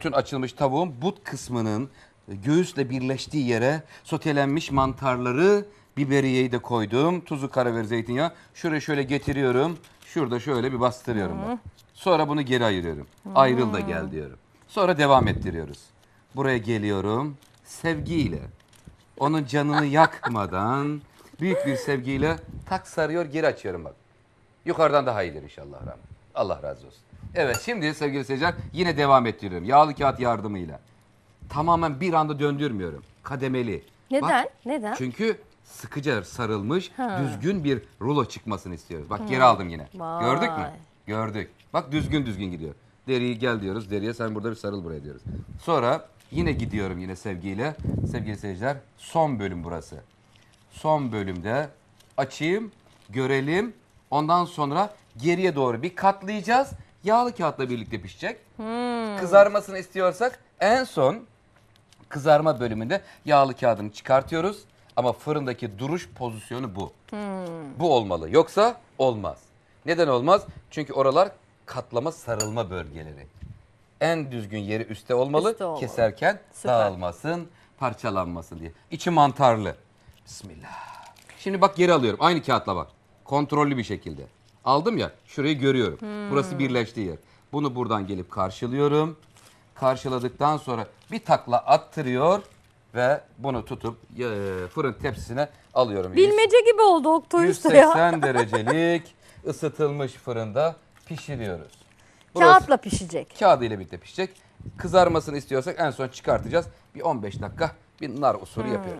Bütün açılmış tavuğun but kısmının göğüsle birleştiği yere sotelenmiş mantarları, biberiyeyi de koydum. Tuzu, karabiber, zeytinyağı. Şuraya şöyle getiriyorum. Şurada şöyle bir bastırıyorum bak. Sonra bunu geri ayırıyorum. Ayrıl da gel diyorum. Sonra devam ettiriyoruz. Buraya geliyorum. Sevgiyle. Onun canını yakmadan büyük bir sevgiyle tak sarıyor geri açıyorum bak. Yukarıdan daha iyidir inşallah. Allah razı olsun. Evet şimdi sevgili seyirciler yine devam ettiriyorum. Yağlı kağıt yardımıyla. Tamamen bir anda döndürmüyorum. Kademeli. Neden? Bak, Neden? çünkü sıkıca sarılmış Ha. düzgün bir rulo çıkmasını istiyoruz. Bak geri aldım yine. Vay. Gördük mü? Gördük. Bak düzgün düzgün gidiyor. Deriyi gel diyoruz. Deriye sen burada bir sarıl buraya diyoruz. Sonra yine gidiyorum yine sevgiyle. Sevgili seyirciler son bölüm burası. Son bölümde açayım, görelim. Ondan sonra geriye doğru bir katlayacağız. Yağlı kağıtla birlikte pişecek. Kızarmasını istiyorsak en son kızarma bölümünde yağlı kağıdını çıkartıyoruz. Ama fırındaki duruş pozisyonu bu. Bu olmalı. Yoksa olmaz. Neden olmaz? Çünkü oralar katlama sarılma bölgeleri. En düzgün yeri üstte olmalı. Üstte olmalı. Keserken Süper. dağılmasın, parçalanmasın diye. İçi mantarlı. Bismillah. Şimdi bak geri alıyorum. Aynı kağıtla bak. Kontrollü bir şekilde. Aldım ya şurayı görüyorum. Burası birleştiği yer. Bunu buradan gelip karşılıyorum. Karşıladıktan sonra bir takla attırıyor ve bunu tutup e, fırın tepsisine alıyorum. Bilmece gibi oldu Oktay Usta ya. 180 derecelik ısıtılmış fırında pişiriyoruz. Burası Kağıtla pişecek. kağıdı ile birlikte pişecek. Kızarmasını istiyorsak en son çıkartacağız. Bir 15 dakika bir nar usulü yapıyoruz.